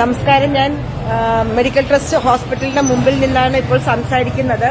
നമസ്കാരം. ഞാൻ medical trust ഹോസ്പിറ്റലിന്റെ മുമ്പിൽ നിന്നാണ് ഇപ്പോൾ സംസാരിക്കുന്നത്.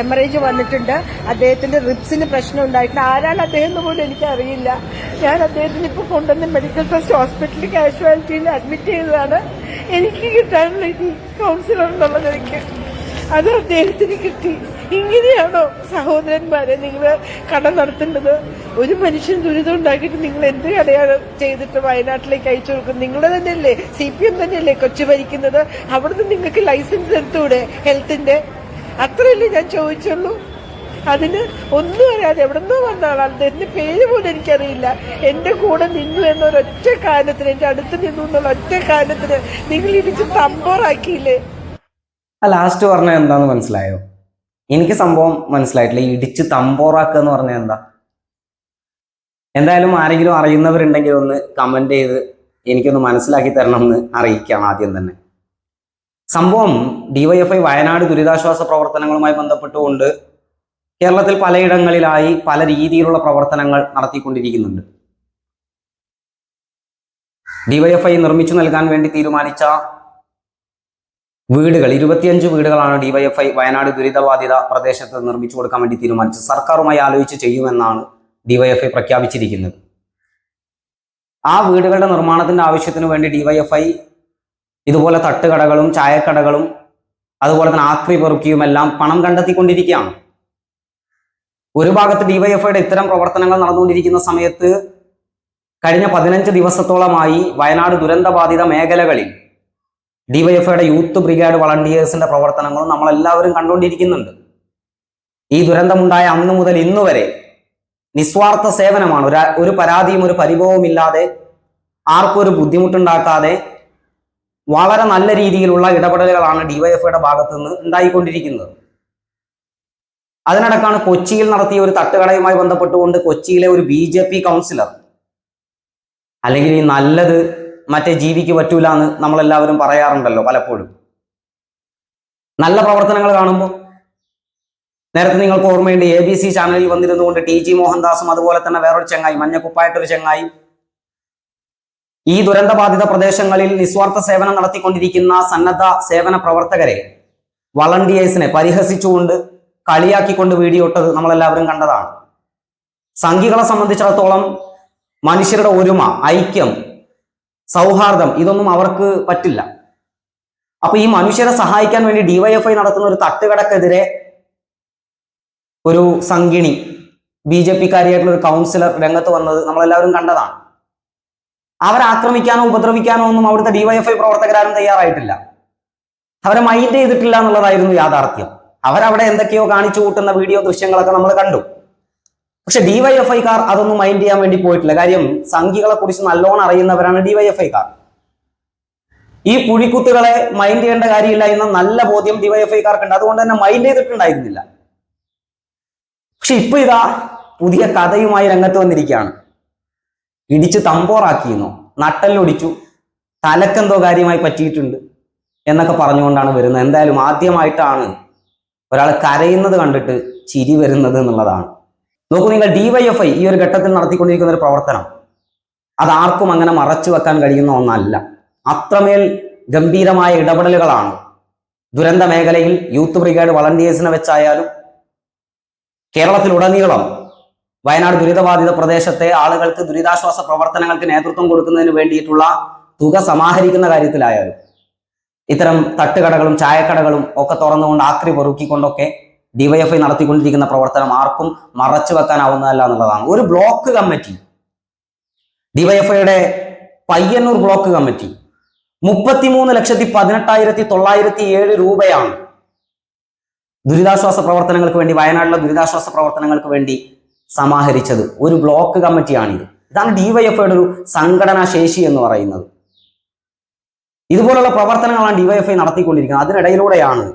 ഹെമറേജ് വന്നിട്ടുണ്ട്. അദ്ദേഹത്തിന്റെ റിപ്സിന് പ്രശ്നം ഉണ്ടായിട്ടുണ്ട്. ആരാണ് അദ്ദേഹം പോലും എനിക്കറിയില്ല. ഞാൻ അദ്ദേഹത്തിന് ഇപ്പോൾ കൊണ്ടുവന്ന് മെഡിക്കൽ ട്രസ്റ്റ് ഹോസ്പിറ്റലിൽ കാഷ്വാലിറ്റിയിൽ അഡ്മിറ്റ് ചെയ്തതാണ്. എനിക്ക് കിട്ടാനുള്ള കൗൺസിലർ എന്നുള്ളത് എനിക്ക് അത് അദ്ദേഹത്തിന് കിട്ടി. ഇങ്ങനെയാണോ സഹോദരന്മാരെ നിങ്ങൾ കട നടത്തേണ്ടത്? ഒരു മനുഷ്യൻ ദുരിതം ഉണ്ടാക്കിയിട്ട് നിങ്ങൾ എന്ത് കടയാണ് ചെയ്തിട്ട് വയനാട്ടിലേക്ക് അയച്ചു കൊടുക്കുന്നത്? നിങ്ങൾ തന്നെയല്ലേ സി പി എം തന്നെയല്ലേ കൊച്ചു ഭരിക്കുന്നത്? അവിടുന്ന് നിങ്ങൾക്ക് ലൈസൻസ് എടുത്തൂടെ ഹെൽത്തിന്റെ അത്രയല്ലേ ഞാൻ ചോദിച്ചുള്ളൂ. അതിന് ഒന്നും അറിയാതെ എവിടെന്നോ വന്ന ആളാണ് എന്റെ പേര് പോലും എനിക്കറിയില്ല. എന്റെ കൂടെ നിന്നു എന്നൊരൊറ്റ കാരണത്തിന് എന്റെ അടുത്ത് നിന്നു എന്നുള്ള ഒറ്റ കാരണത്തിന് നിങ്ങൾ ഇടിച്ച് തമ്പോറാക്കിയില്ലേ ആ ലാസ്റ്റ് പറഞ്ഞ എന്താന്ന് മനസ്സിലായോ? എനിക്ക് സംഭവം മനസ്സിലായിട്ടില്ല. ഇടിച്ച് തമ്പോറാക്കുക എന്ന് പറഞ്ഞാൽ എന്താ? എന്തായാലും ആരെങ്കിലും അറിയുന്നവരുണ്ടെങ്കിൽ ഒന്ന് കമന്റ് ചെയ്ത് എനിക്കൊന്ന് മനസ്സിലാക്കി തരണം എന്ന് അറിയിക്കാം ആദ്യം തന്നെ. സംഭവം ഡിവൈഎഫ്ഐ വയനാട് ദുരിതാശ്വാസ പ്രവർത്തനങ്ങളുമായി ബന്ധപ്പെട്ടുകൊണ്ട് കേരളത്തിൽ പലയിടങ്ങളിലായി പല രീതിയിലുള്ള പ്രവർത്തനങ്ങൾ നടത്തിക്കൊണ്ടിരിക്കുന്നുണ്ട്. ഡിവൈഎഫ്ഐ നിർമ്മിച്ചു നൽകാൻ വേണ്ടി തീരുമാനിച്ച വീടുകൾ ഇരുപത്തിയഞ്ച് വീടുകളാണ് ഡിവൈഎഫ്ഐ വയനാട് ദുരിതബാധിത പ്രദേശത്ത് നിർമ്മിച്ചു കൊടുക്കാൻ വേണ്ടി തീരുമാനിച്ചത്. സർക്കാരുമായി ആലോചിച്ച് ചെയ്യുമെന്നാണ് ഡിവൈഎഫ്ഐ പ്രഖ്യാപിച്ചിരിക്കുന്നത്. ആ വീടുകളുടെ നിർമ്മാണത്തിന്റെ ആവശ്യത്തിന് വേണ്ടി ഡിവൈഎഫ്ഐ ഇതുപോലെ തട്ടുകടകളും ചായക്കടകളും അതുപോലെ തന്നെ ആക്രി പെറുക്കിയും എല്ലാം പണം കണ്ടെത്തിക്കൊണ്ടിരിക്കുകയാണ്. ഒരു ഭാഗത്ത് ഡിവൈഎഫ്ഐയുടെ ഇത്തരം പ്രവർത്തനങ്ങൾ നടന്നുകൊണ്ടിരിക്കുന്ന സമയത്ത് കഴിഞ്ഞ പതിനഞ്ച് ദിവസത്തോളമായി വയനാട് ദുരന്തബാധിത മേഖലകളിൽ ഡിവൈഎഫ്ഐയുടെ യൂത്ത് ബ്രിഗേഡ് വളണ്ടിയേഴ്സിന്റെ പ്രവർത്തനങ്ങളും നമ്മളെല്ലാവരും കണ്ടുകൊണ്ടിരിക്കുന്നുണ്ട്. ഈ ദുരന്തമുണ്ടായ അന്ന് മുതൽ ഇന്ന് വരെ നിസ്വാർത്ഥ സേവനമാണ്. ഒരു ഒരു പരാതിയും ഒരു പരിഭവവും ഇല്ലാതെ ആർക്കും ഒരു ബുദ്ധിമുട്ടുണ്ടാക്കാതെ വളരെ നല്ല രീതിയിലുള്ള ഇടപെടലുകളാണ് ഡിവൈഎഫ്ഐയുടെ ഭാഗത്തു നിന്ന് ഉണ്ടായിക്കൊണ്ടിരിക്കുന്നത്. അതിനിടക്കാണ് കൊച്ചിയിൽ നടത്തിയ ഒരു തട്ടുകടയുമായി ബന്ധപ്പെട്ടുകൊണ്ട് കൊച്ചിയിലെ ഒരു ബി ജെ പി കൗൺസിലർ അല്ലെങ്കിൽ ഈ നല്ലത് മറ്റേ ജീവിക്ക് പറ്റൂല എന്ന് നമ്മളെല്ലാവരും പറയാറുണ്ടല്ലോ പലപ്പോഴും. നല്ല പ്രവർത്തനങ്ങൾ കാണുമ്പോൾ നേരത്തെ നിങ്ങൾക്ക് ഓർമ്മയുണ്ട് എ ബി സി ചാനലിൽ വന്നിരുന്നുകൊണ്ട് ടി ജി മോഹൻദാസും അതുപോലെ തന്നെ വേറൊരു ചെങ്ങായി മഞ്ഞക്കുപ്പായിട്ടൊരു ചെങ്ങായി ഈ ദുരന്തബാധിത പ്രദേശങ്ങളിൽ നിസ്വാർത്ഥ സേവനം നടത്തിക്കൊണ്ടിരിക്കുന്ന സന്നദ്ധ സേവന പ്രവർത്തകരെ വളണ്ടിയേഴ്സിനെ പരിഹസിച്ചുകൊണ്ട് കളിയാക്കിക്കൊണ്ട് വീഡിയോ ഇട്ടത് നമ്മളെല്ലാവരും കണ്ടതാണ്. സംഘികളെ സംബന്ധിച്ചിടത്തോളം മനുഷ്യരുടെ ഒരുമ ഐക്യം സൗഹാർദ്ദം ഇതൊന്നും അവർക്ക് പറ്റില്ല. അപ്പൊ ഈ മനുഷ്യരെ സഹായിക്കാൻ വേണ്ടി ഡിവൈഎഫ്ഐ നടത്തുന്ന ഒരു തട്ടുകടക്കെതിരെ ഒരു സംഗിണി ബി ജെ പിക്കാരിയായിട്ടുള്ള ഒരു കൗൺസിലർ രംഗത്ത് വന്നത് നമ്മളെല്ലാവരും കണ്ടതാണ്. അവരെ ആക്രമിക്കാനോ ഉപദ്രവിക്കാനോ ഒന്നും അവിടുത്തെ ഡിവൈഎഫ്ഐ പ്രവർത്തകരാരും തയ്യാറായിട്ടില്ല. അവരെ മൈൻഡ് ചെയ്തിട്ടില്ല എന്നുള്ളതായിരുന്നു യാഥാർത്ഥ്യം. അവരവിടെ എന്തൊക്കെയോ കാണിച്ചു കൂട്ടുന്ന വീഡിയോ ദൃശ്യങ്ങളൊക്കെ നമ്മൾ കണ്ടു. പക്ഷെ ഡിവൈഎഫ്ഐക്കാർ അതൊന്നും മൈൻഡ് ചെയ്യാൻ വേണ്ടി പോയിട്ടില്ല. കാര്യം സംഖ്യകളെ കുറിച്ച് നല്ലോണം അറിയുന്നവരാണ് ഡിവൈഎഫ്ഐക്കാർ ഈ പുഴിക്കുത്തുകളെ മൈൻഡ് ചെയ്യേണ്ട കാര്യമില്ല എന്ന നല്ല ബോധ്യം ഡിവൈഎഫ്ഐക്കാർക്കുണ്ട് അതുകൊണ്ട് തന്നെ മൈൻഡ് ചെയ്തിട്ടുണ്ടായിരുന്നില്ല. പക്ഷെ ഇപ്പൊ ഇതാ പുതിയ കഥയുമായി രംഗത്ത് വന്നിരിക്കുകയാണ്. ഇടിച്ച് തമ്പോറാക്കിയെന്നോ നട്ടല്ലൊടിച്ചു തലക്കെന്തോ കാര്യമായി പറ്റിയിട്ടുണ്ട് എന്നൊക്കെ പറഞ്ഞുകൊണ്ടാണ് വരുന്നത്. എന്തായാലും ആദ്യമായിട്ടാണ് ഒരാൾ കരയുന്നത് കണ്ടിട്ട് ചിരി വരുന്നത് എന്നുള്ളതാണ്. നോക്കൂ നിങ്ങൾ ഡിവൈഎഫ്ഐ ഈ ഒരു ഘട്ടത്തിൽ നടത്തിക്കൊണ്ടിരിക്കുന്ന ഒരു പ്രവർത്തനം. അത് ആർക്കും അങ്ങനെ മറച്ചു വെക്കാൻ കഴിയുന്ന ഒന്നല്ല. അത്രമേൽ ഗംഭീരമായ ഇടപെടലുകളാണ്. ദുരന്ത മേഖലയിൽ യൂത്ത് ബ്രിഗേഡ് വളണ്ടിയേഴ്സിനെ വെച്ചായാലും കേരളത്തിലുടനീളം വയനാട് ദുരിതബാധിത പ്രദേശത്തെ ആളുകൾക്ക് ദുരിതാശ്വാസ പ്രവർത്തനങ്ങൾക്ക് നേതൃത്വം കൊടുക്കുന്നതിന് വേണ്ടിയിട്ടുള്ള തുക സമാഹരിക്കുന്ന കാര്യത്തിലായാലും ഇത്തരം തട്ടുകടകളും ചായക്കടകളും ഒക്കെ തുറന്നുകൊണ്ട് ആക്രി പൊറുക്കിക്കൊണ്ടൊക്കെ ഡിവൈഎഫ്ഐ നടത്തിക്കൊണ്ടിരിക്കുന്ന പ്രവർത്തനം ആർക്കും മറച്ചു വെക്കാനാവുന്നതല്ല എന്നുള്ളതാണ്. ഒരു ബ്ലോക്ക് കമ്മിറ്റി ഡിവൈഎഫ്ഐയുടെ പയ്യന്നൂർ ബ്ലോക്ക് കമ്മിറ്റി മുപ്പത്തിമൂന്ന് ലക്ഷത്തി പതിനെട്ടായിരത്തി തൊള്ളായിരത്തി ഏഴ് രൂപയാണ് ദുരിതാശ്വാസ പ്രവർത്തനങ്ങൾക്ക് വേണ്ടി വയനാട്ടിലെ ദുരിതാശ്വാസ പ്രവർത്തനങ്ങൾക്ക് വേണ്ടി സമാഹരിച്ചത്. ഒരു ബ്ലോക്ക് കമ്മിറ്റിയാണിത്. ഇതാണ് ഡിവൈഎഫ്ഐയുടെ ഒരു സംഘടനാ ശേഷി എന്ന് പറയുന്നത്. ഇതുപോലുള്ള പ്രവർത്തനങ്ങളാണ് ഡിവൈഎഫ്ഐ നടത്തിക്കൊണ്ടിരിക്കുന്നത്. അതിനിടയിലൂടെയാണ്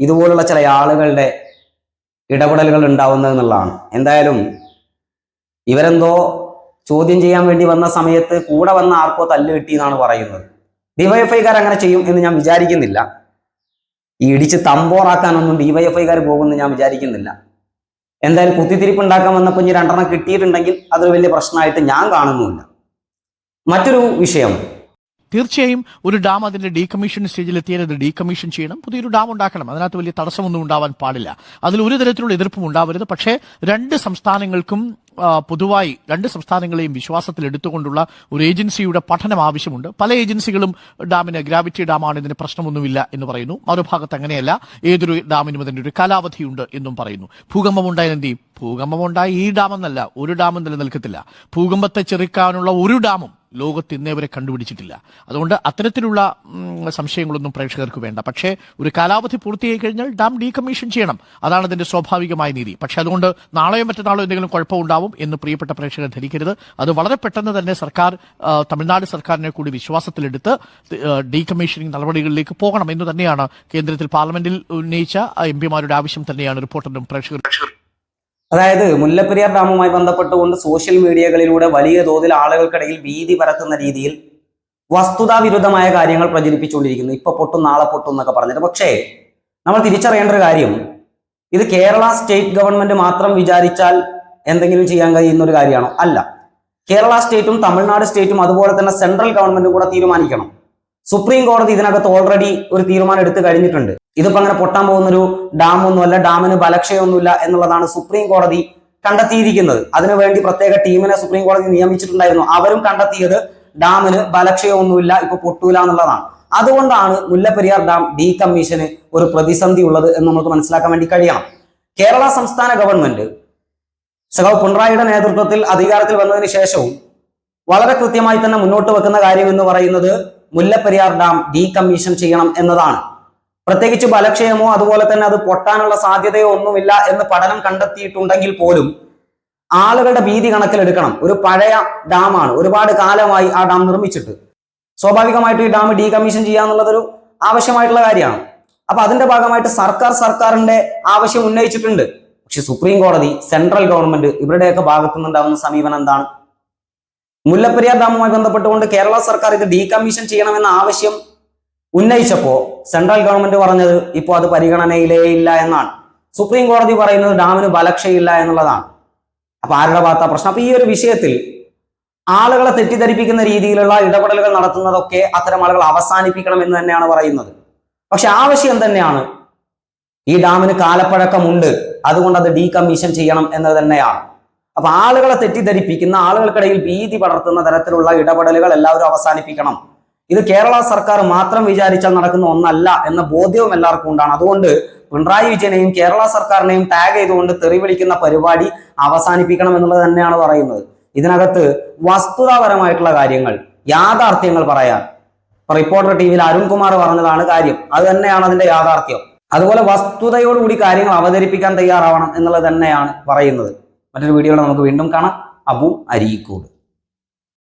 ഇതുപോലുള്ള ചില ആളുകളുടെ ഇടപെടലുകൾ ഉണ്ടാവുന്നത് എന്നുള്ളതാണ്. എന്തായാലും ഇവരെന്തോ ചോദ്യം ചെയ്യാൻ വേണ്ടി വന്ന സമയത്ത് കൂടെ വന്ന ആർക്കോ തല്ല് കിട്ടി എന്നാണ് പറയുന്നത്. ഡിവൈഎഫ്ഐക്കാർ അങ്ങനെ ചെയ്യും എന്ന് ഞാൻ വിചാരിക്കുന്നില്ല. ഈ ഇടിച്ച് തമ്പോറാക്കാനൊന്നും ഡിവൈഎഫ്ഐക്കാർ പോകുമെന്ന് ഞാൻ വിചാരിക്കുന്നില്ല. എന്തായാലും കുത്തിത്തിരിപ്പ് ഉണ്ടാക്കാൻ വന്നപ്പോൾ ഇനി രണ്ടെണ്ണം കിട്ടിയിട്ടുണ്ടെങ്കിൽ അതൊരു വലിയ പ്രശ്നമായിട്ട് ഞാൻ കാണുന്നുമില്ല. മറ്റൊരു വിഷയം. തീർച്ചയായും ഒരു ഡാം അതിന്റെ ഡീകമ്മീഷൻ സ്റ്റേജിൽ എത്തിയാൽ അത് ഡീകമ്മീഷൻ ചെയ്യണം. പുതിയൊരു ഡാം ഉണ്ടാക്കണം. അതിനകത്ത് വലിയ തടസ്സമൊന്നും ഉണ്ടാവാൻ പാടില്ല. അതിൽ ഒരു തരത്തിലുള്ള എതിർപ്പും ഉണ്ടാവരുത്. പക്ഷേ രണ്ട് സംസ്ഥാനങ്ങൾക്കും പൊതുവായി രണ്ട് സംസ്ഥാനങ്ങളെയും വിശ്വാസത്തിൽ എടുത്തുകൊണ്ടുള്ള ഒരു ഏജൻസിയുടെ പഠനം ആവശ്യമുണ്ട്. പല ഏജൻസികളും ഡാമിന് ഗ്രാവിറ്റി ഡാമാണ് ഇതിന് പ്രശ്നമൊന്നുമില്ല എന്ന് പറയുന്നു. മറുഭാഗത്ത് അങ്ങനെയല്ല. ഏതൊരു ഡാമിനും അതിന്റെ ഒരു കാലാവധിയുണ്ട് എന്നും പറയുന്നു. ഭൂകമ്പം ഉണ്ടായാൽ എന്ത് ചെയ്യും? ഭൂകമ്പം ഉണ്ടായി ഈ ഡാമെന്നല്ല ഒരു ഡാമും നിലനിൽക്കത്തില്ല. ഭൂകമ്പത്തെ ചെറുക്കാനുള്ള ഒരു ഡാമും ലോകത്ത് ഇന്നേ വരെ കണ്ടുപിടിച്ചിട്ടില്ല. അതുകൊണ്ട് അത്തരത്തിലുള്ള സംശയങ്ങളൊന്നും പ്രേക്ഷകർക്ക് വേണ്ട. പക്ഷേ ഒരു കാലാവധി പൂർത്തിയായി കഴിഞ്ഞാൽ ഡാം ഡീകമ്മീഷൻ ചെയ്യണം. അതാണ് അതിന്റെ സ്വാഭാവികമായ നീതി. പക്ഷേ അതുകൊണ്ട് നാളെയോ മറ്റന്നാളോ എന്തെങ്കിലും കുഴപ്പമുണ്ടാവും എന്ന് പ്രിയപ്പെട്ട പ്രേക്ഷകർ ധരിക്കരുത്. അത് വളരെ പെട്ടെന്ന് തന്നെ സർക്കാർ തമിഴ്നാട് സർക്കാരിനെ കൂടി വിശ്വാസത്തിലെടുത്ത് ഡീകമ്മീഷനിങ് നടപടികളിലേക്ക് പോകണം എന്ന് തന്നെയാണ് കേന്ദ്രത്തിൽ പാർലമെന്റിൽ ഉന്നയിച്ച എം പിമാരുടെ ആവശ്യം തന്നെയാണ് റിപ്പോർട്ടറും പ്രേക്ഷകർ അതായത് മുല്ലപ്പെരിയാർ ഡാമുമായി ബന്ധപ്പെട്ടുകൊണ്ട് സോഷ്യൽ മീഡിയകളിലൂടെ വലിയ തോതിൽ ആളുകൾക്കിടയിൽ ഭീതി പരത്തുന്ന രീതിയിൽ വസ്തുതാ വിരുദ്ധമായ കാര്യങ്ങൾ പ്രചരിപ്പിച്ചുകൊണ്ടിരിക്കുന്നു. ഇപ്പൊ പൊട്ടും നാളെ പൊട്ടും എന്നൊക്കെ പറഞ്ഞിട്ട്. പക്ഷേ നമ്മൾ തിരിച്ചറിയേണ്ട ഒരു കാര്യം. ഇത് കേരള സ്റ്റേറ്റ് ഗവൺമെന്റ് മാത്രം വിചാരിച്ചാൽ എന്തെങ്കിലും ചെയ്യാൻ കഴിയുന്ന ഒരു കാര്യമാണോ? അല്ല. കേരള സ്റ്റേറ്റും തമിഴ്നാട് സ്റ്റേറ്റും അതുപോലെ തന്നെ സെൻട്രൽ ഗവൺമെന്റും കൂടെ തീരുമാനിക്കണം. സുപ്രീം കോടതി ഇതിനകത്ത് ഓൾറെഡി ഒരു തീരുമാനം എടുത്തു കഴിഞ്ഞിട്ടുണ്ട്. ഇതിപ്പോ അങ്ങനെ പൊട്ടാൻ പോകുന്ന ഒരു ഡാം ഒന്നുമല്ല ഡാമിന് ബലക്ഷയമൊന്നുമില്ല എന്നുള്ളതാണ് സുപ്രീം കോടതി കണ്ടെത്തിയിരിക്കുന്നത്. അതിനുവേണ്ടി പ്രത്യേക ടീമിനെ സുപ്രീം കോടതി നിയമിച്ചിട്ടുണ്ടായിരുന്നു. അവരും കണ്ടെത്തിയത് ഡാമിന് ബലക്ഷയമൊന്നുമില്ല ഇപ്പൊ പൊട്ടൂല എന്നുള്ളതാണ്. അതുകൊണ്ടാണ് മുല്ലപ്പെരിയാർ ഡാം ഡീകമ്മീഷന് ഒരു പ്രതിസന്ധി ഉള്ളത് എന്ന് നമുക്ക് മനസ്സിലാക്കാൻ വേണ്ടി കഴിയണം. കേരള സംസ്ഥാന ഗവൺമെന്റ് സഖാവ് പിണറായിയുടെ നേതൃത്വത്തിൽ അധികാരത്തിൽ വന്നതിന് ശേഷവും വളരെ കൃത്യമായി തന്നെ മുന്നോട്ട് വെക്കുന്ന കാര്യം എന്ന് പറയുന്നത് മുല്ലപ്പെരിയാർ ഡാം ഡീകമ്മീഷൻ ചെയ്യണം എന്നതാണ്. പ്രത്യേകിച്ച് ബലക്ഷയമോ അതുപോലെ തന്നെ അത് പൊട്ടാനുള്ള സാധ്യതയോ ഒന്നുമില്ല എന്ന് പഠനം കണ്ടെത്തിയിട്ടുണ്ടെങ്കിൽ പോലും ആളുകളുടെ ഭീതി കണക്കിലെടുക്കണം. ഒരു പഴയ ഡാമാണ്. ഒരുപാട് കാലമായി ആ ഡാം നിർമ്മിച്ചിട്ട്. സ്വാഭാവികമായിട്ട് ഈ ഡാം ഡീകമ്മീഷൻ ചെയ്യാന്നുള്ളതൊരു ആവശ്യമായിട്ടുള്ള കാര്യമാണ്. അപ്പൊ അതിന്റെ ഭാഗമായിട്ട് സർക്കാർ സർക്കാരിന്റെ ആവശ്യം ഉന്നയിച്ചിട്ടുണ്ട്. പക്ഷെ സുപ്രീം കോടതി സെൻട്രൽ ഗവൺമെന്റ് ഇവരുടെയൊക്കെ ഭാഗത്തു നിന്നുണ്ടാവുന്ന സമീപനം എന്താണ്? മുല്ലപ്പെരിയാർ ഡാമുമായി ബന്ധപ്പെട്ടുകൊണ്ട് കേരള സർക്കാർ ഇത് ഡീകമ്മീഷൻ ചെയ്യണമെന്ന ആവശ്യം ഉന്നയിച്ചപ്പോ സെൻട്രൽ ഗവൺമെന്റ് പറഞ്ഞത് ഇപ്പോൾ അത് പരിഗണനയിലേ ഇല്ല എന്നാണ്. സുപ്രീം കോടതി പറയുന്നത് ഡാമിന് ബലക്ഷയില്ല എന്നുള്ളതാണ്. അപ്പൊ ആരുടെ ഭാഗത്ത പ്രശ്നം? അപ്പൊ ഈ ഒരു വിഷയത്തിൽ ആളുകളെ തെറ്റിദ്ധരിപ്പിക്കുന്ന രീതിയിലുള്ള ഇടപെടലുകൾ നടത്തുന്നതൊക്കെ അത്തരം ആളുകൾ അവസാനിപ്പിക്കണം എന്ന് തന്നെയാണ് പറയുന്നത്. പക്ഷെ ആവശ്യം തന്നെയാണ്. ഈ ഡാമിന് കാലപ്പഴക്കമുണ്ട്. അതുകൊണ്ട് അത് ഡീകമ്മീഷൻ ചെയ്യണം എന്ന് തന്നെയാണ്. അപ്പൊ ആളുകളെ തെറ്റിദ്ധരിപ്പിക്കുന്ന ആളുകൾക്കിടയിൽ ഭീതി പടർത്തുന്ന തരത്തിലുള്ള ഇടപെടലുകൾ എല്ലാവരും അവസാനിപ്പിക്കണം. ഇത് കേരള സർക്കാർ മാത്രം വിചാരിച്ചാൽ നടക്കുന്ന ഒന്നല്ല എന്ന ബോധ്യവും എല്ലാവർക്കും ഉണ്ടാണ്. അതുകൊണ്ട് പിണറായി വിജയനെയും കേരള സർക്കാരിനെയും ടാഗ് ചെയ്തുകൊണ്ട് തെറി വിളിക്കുന്ന പരിപാടി അവസാനിപ്പിക്കണം എന്നുള്ളത് തന്നെയാണ് പറയുന്നത്. ഇതിനകത്ത് വസ്തുതാപരമായിട്ടുള്ള കാര്യങ്ങൾ യാഥാർത്ഥ്യങ്ങൾ പറയാൻ. റിപ്പോർട്ടർ ടി വിയിൽ അരുൺകുമാർ പറഞ്ഞതാണ് കാര്യം. അത് തന്നെയാണ് അതിന്റെ യാഥാർത്ഥ്യം. അതുപോലെ വസ്തുതയോടുകൂടി കാര്യങ്ങൾ അവതരിപ്പിക്കാൻ തയ്യാറാവണം എന്നുള്ളത് തന്നെയാണ് പറയുന്നത്. മറ്റൊരു വീഡിയോയിൽ നമുക്ക് വീണ്ടും കാണാം. അബു അരീക്കോട്.